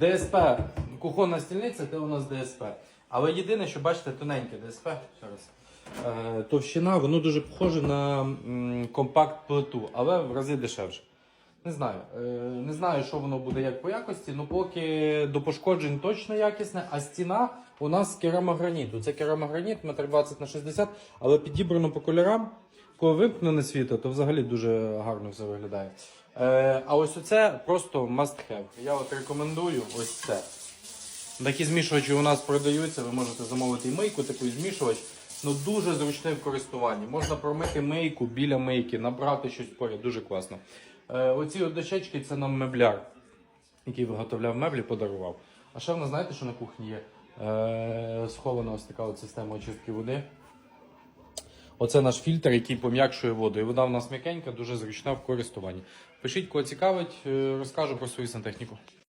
ДСП, кухонна стільниця, це у нас ДСП. Але єдине, що бачите, тоненьке ДСП. Зараз. Е, товщина, воно дуже похоже на компакт-плиту, але в рази дешевше. Не знаю. Е, не знаю, що воно буде як по якості, ну поки до пошкоджень точно якісне, а стіна у нас з керамограніту. Це керамограніт, метр 20 на 60, але підібрано по кольорам. Коли вимкнене світло, то взагалі дуже гарно все виглядає. Е, а ось оце просто must have. Я от рекомендую ось це. Такі змішувачі у нас продаються, ви можете замовити і мийку, таку змішувач. Ну дуже зручний в користуванні. Можна промити мийку біля мийки, набрати щось поряд, дуже класно. Е, оці от дощечки це нам мебляр, який виготовляв меблі, подарував. А ще в нас знаєте, що на кухні є? Е, схована ось така от система очистки води. Оце наш фільтр, який пом'якшує воду. І вода в нас м'якенька, дуже зручна в користуванні. Пишіть, кого цікавить, е, розкажу про свою сантехніку.